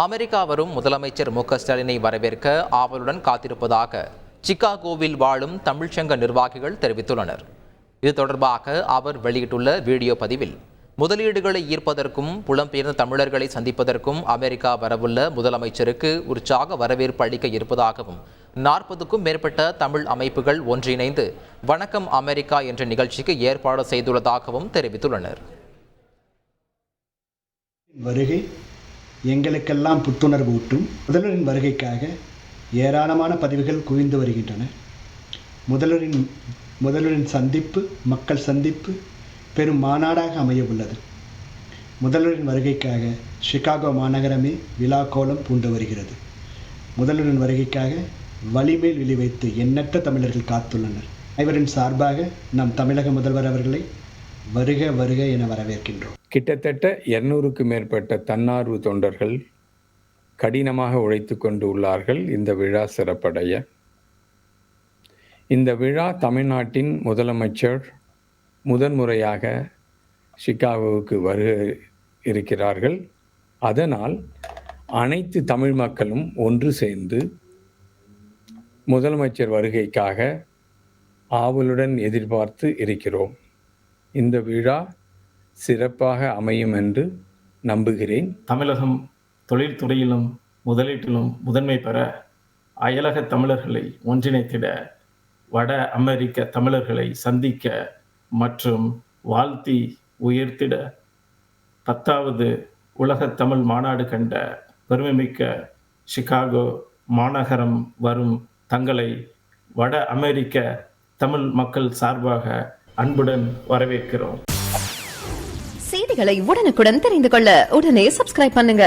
America வரும் முதலமைச்சர் மு ஸ்டாலினை வரவேற்க ஆவலுடன் காத்திருப்பதாக சிக்காகோவில் வாழும் தமிழ்ச்சங்க நிர்வாகிகள் தெரிவித்துள்ளனர். இது தொடர்பாக அவர் வெளியிட்டுள்ள வீடியோ பதிவில் முதலீடுகளை ஈர்ப்பதற்கும் புலம்பெயர்ந்த தமிழர்களை சந்திப்பதற்கும் அமெரிக்கா வரவுள்ள முதலமைச்சருக்கு உற்சாக வரவேற்பு அளிக்க இருப்பதாகவும் நாற்பதுக்கும் மேற்பட்ட தமிழ் அமைப்புகள் ஒன்றிணைந்து வணக்கம் அமெரிக்கா என்ற நிகழ்ச்சிக்கு ஏற்பாடு செய்துள்ளதாகவும் தெரிவித்துள்ளனர். வருகை எங்களுக்கெல்லாம் புத்துணர்வு ஊட்டும். முதல்வரின் வருகைக்காக ஏராளமான பதிவுகள் குவிந்து வருகின்றன. முதல்வரின் முதல்வரின் சந்திப்பு மக்கள் சந்திப்பு பெரும் மாநாடாக அமைய உள்ளது. முதல்வரின் வருகைக்காக சிகாகோ மாநகரமே விழா கோலம் பூண்டு வருகிறது. முதல்வரின் வருகைக்காக வழிமேல் விழி வைத்து எண்ணற்ற தமிழர்கள் காத்துள்ளனர். அனைவரின் சார்பாக நம் தமிழக முதல்வர் அவர்களை வருக வருக என வரவேற்கின்றோம். கிட்டத்தட்ட இருநூறுக்கு மேற்பட்ட தன்னார்வ தொண்டர்கள் கடினமாக உழைத்து கொண்டு உள்ளார்கள் இந்த விழா சிறப்படைய. இந்த விழா தமிழ்நாட்டின் முதலமைச்சர் முதன்முறையாக சிகாகோவுக்கு வருக இருக்கிறார்கள். அதனால் அனைத்து தமிழ் மக்களும் ஒன்று சேர்ந்து முதலமைச்சர் வருகைக்காக ஆவலுடன் எதிர்பார்த்து இருக்கிறோம். இந்த விழா சிறப்பாக அமையும் என்று நம்புகிறேன். தமிழகம் தொழில்துறையிலும் முதலீட்டிலும் முதன்மை பெற அயலக தமிழர்களை ஒன்றிணைத்திட வட அமெரிக்க தமிழர்களை சந்திக்க மற்றும் வாழ்த்தி உயர்த்திட பத்தாவது உலக தமிழ் மாநாடு கண்ட பெருமைமிக்க சிகாகோ மாநகரம் வரும் தங்களை வட அமெரிக்க தமிழ் மக்கள் சார்பாக அன்புடன் வரவேற்கிறோம். செய்திகளை உடனுக்குடன் தெரிந்து கொள்ள உடனே சப்ஸ்கிரைப் பண்ணுங்க.